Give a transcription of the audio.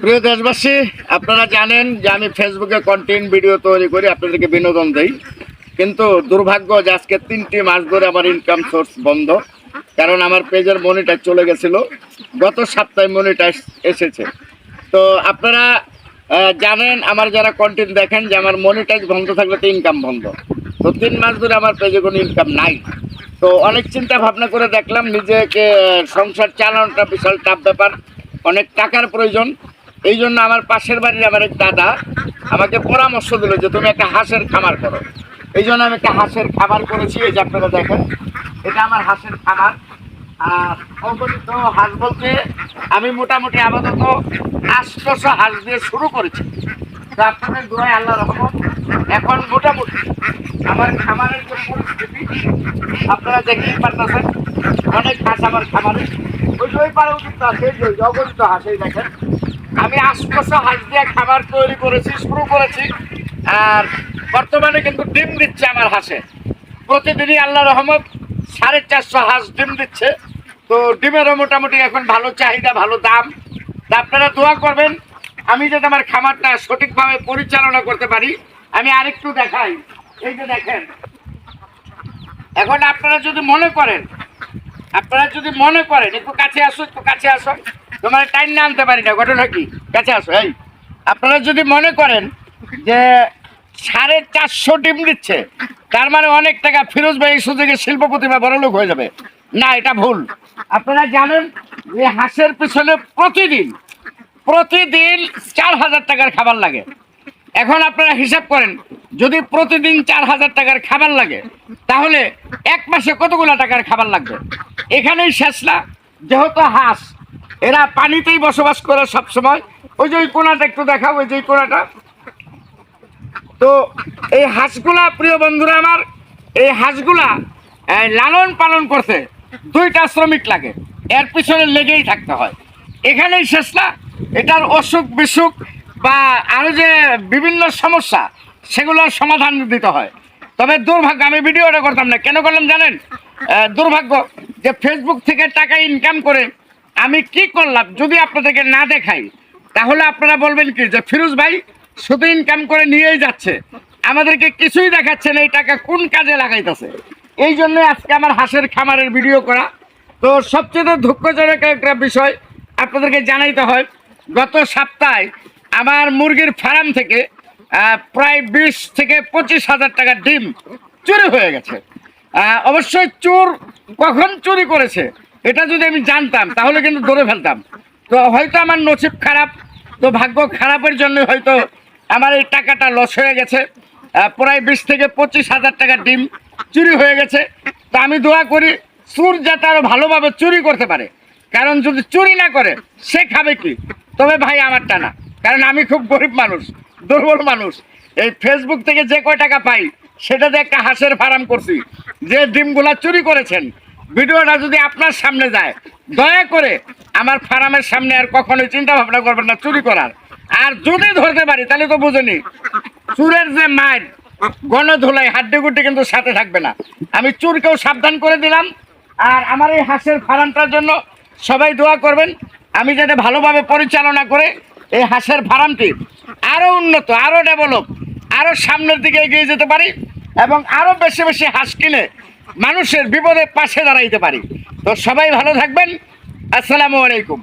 প্রিয় দেশবাসী, আপনারা জানেন যে আমি ফেসবুকে কন্টেন্ট ভিডিও তৈরি করি, আপনাদেরকে বিনোদন দেই। কিন্তু দুর্ভাগ্য যে আজকে তিনটি মাস ধরে আমার ইনকাম সোর্স বন্ধ। কারণ আমার পেজের মনিটাইজ চলে গেছিল। গত সপ্তাহে মনিটাইজ এসেছে। তো আপনারা জানেন, আমার যারা কন্টেন্ট দেখেন যে আমার মনিটাইজ বন্ধ থাকলে তো ইনকাম বন্ধ। তো তিন মাস ধরে আমার পেজে কোনো ইনকাম নাই। তো অনেক চিন্তা ভাবনা করে দেখলাম, নিজেকে সংসার চালানোটা বিশাল টাফ ব্যাপার। অনেক টাকার প্রয়োজন। এই জন্য আমার পাশের বাড়ির আমার এক দাদা আমাকে পরামর্শ দিল যে তুমি একটা হাঁসের খামার করো। এই জন্য আমি একটা হাঁসের খামার করেছি, এই যে আপনারা দেখেন। এটা আমার হাঁসের খামার। আর অগণিত হাঁস বলতে আমি মোটামুটি আপাতত আটশোশো হাঁস দিয়ে শুরু করেছি। তো আপনাদের দোয়ায় আল্লাহ রহমত। এখন মোটামুটি আমার খামারের যে পরিস্থিতি, আপনারা দেখতেই পারতেছেন, অনেক হাঁস আমার খামারে। ওই যে ওই পাড়াও কিন্তু আছে অগণিত হাঁস দেখেন। আমি আটশোশো হাঁস দিয়ে খাবার তৈরি করেছি, শুরু করেছি, আর বর্তমানে কিন্তু ডিম দিচ্ছে আমার হাঁসে। প্রতিদিনই আল্লাহ রহমত সাড়ে চারশো হাঁস ডিম দিচ্ছে। তো ডিমেরও মোটামুটি এখন ভালো চাহিদা, ভালো দাম। তা আপনারা দোয়া করবেন, আমি যাতে আমার খামারটা সঠিকভাবে পরিচালনা করতে পারি। আমি আরেকটু দেখাই, এই যে দেখেন। এখন আপনারা যদি মনে করেন, আপনারা যদি মনে করেন, একটু কাছে আসো একটু কাছে আসো তোমার টাইম না আনতে পারি না, ঘটনা কি? কাছে আসো, এই। আপনারা যদি মনে করেন যে সাড়ে চারশো ডিম দিচ্ছে, তার মানে অনেক টাকা ফিরোজ ভাই এই সুযোগে শিল্প প্রতিভা বড় লোক হয়ে যাবে। না, এটা ভুল। আপনারা জানেন যে হাঁসের পিছনে প্রতিদিন প্রতিদিন চার হাজার টাকার খাবার লাগে। এখন আপনারা হিসাব করেন, যদি প্রতিদিন চার হাজার টাকার খাবার লাগে, তাহলে এক মাসে কতগুলো টাকার খাবার লাগবে? এখানেই শেষ না, যেহেতু হাঁস এরা পানিতেই বসবাস করে সব সময় ওই যে ওই কোনাটা একটু দেখাও, ওই যে কোনাটা। তো এই হাঁসগুলা, প্রিয় বন্ধুরা আমার, এই হাঁসগুলা লালন পালন করতে দুইটা শ্রমিক লাগে, এর পিছনে লেগেই থাকতে হয়। এখানেই শেষ না, এটার অসুখ বিসুখ বা আরও যে বিভিন্ন সমস্যা সেগুলোর সমাধান দিতে হয়। তবে দুর্ভাগ্য, আমি ভিডিওটা করতাম না। কেন করলাম জানেন? দুর্ভাগ্য যে ফেসবুক থেকে টাকা ইনকাম করে আমি কি করলাম যদি আপনাদেরকে না দেখাই, তাহলে আপনারা বলবেন কি যে, ফিরোজ ভাই, শুধু ইনকাম করে নিয়েই যাচ্ছে। আমাদেরকে কিছুই দেখাচ্ছে না, এই টাকা কোন কাজে লাগাইতেছে? এই জন্য আজকে আমার হাঁসের খামারের ভিডিও করা। তো সবচেয়ে দুঃখজনক একটা বিষয় আপনাদেরকে জানাইতে হয়, গত সপ্তাহে আমার মুরগির ফার্ম থেকে প্রায় বিশ থেকে পঁচিশ হাজার টাকা ডিম চুরি হয়ে গেছে। অবশ্যই চোর কখন চুরি করেছে? এটা যদি আমি জানতাম, তাহলে কিন্তু ধরে ফেলতাম। তো হয়তো আমার নসিব খারাপ, তো ভাগ্য খারাপের জন্য হয়তো আমার এই টাকাটা লস হয়ে গেছে। প্রায় বিশ থেকে পঁচিশ হাজার টাকা ডিম চুরি হয়ে গেছে। তো আমি দোয়া করি চোর যাতে আরও ভালোভাবে চুরি করতে পারে। কারণ যদি চুরি না করে, সে খাবে কি? তবে ভাই আমারটা না। কারণ আমি খুব গরিব মানুষ, দুর্বল মানুষ। এই ফেসবুক থেকে যে কয় টাকা পাই সেটাতে একটা হাঁসের ফার্ম করছি। যে ডিমগুলা চুরি করেছেন ভিডিওটা যদি আপনার সামনে যায়, দয়া করে আমার ফার্মের সামনে আর কখনোই চিন্তা ভাবনা করবেন না চুরি করার। আর যদি ধরতে পারি, তাহলে তো বুঝেনি। চুরের যে মায়ের গণধুলাই গুড্ডি কিন্তু সাথে থাকবে না। আমি চুরকেও সাবধান করে দিলাম। আর আমার এই হাঁসের ফার্মটার জন্য সবাই দোয়া করবেন। আমি যাতে ভালোভাবে পরিচালনা করে এই হাঁসের ফার্মটি আরও উন্নত আরও ডেভেলপ আরও সামনের দিকে এগিয়ে যেতে পারি এবং আরও বেশি বেশি হাঁস কিনে মানুষের বিপদে পাশে দাঁড়াইতে পারি। তো সবাই ভালো থাকবেন। আসসালামু আলাইকুম।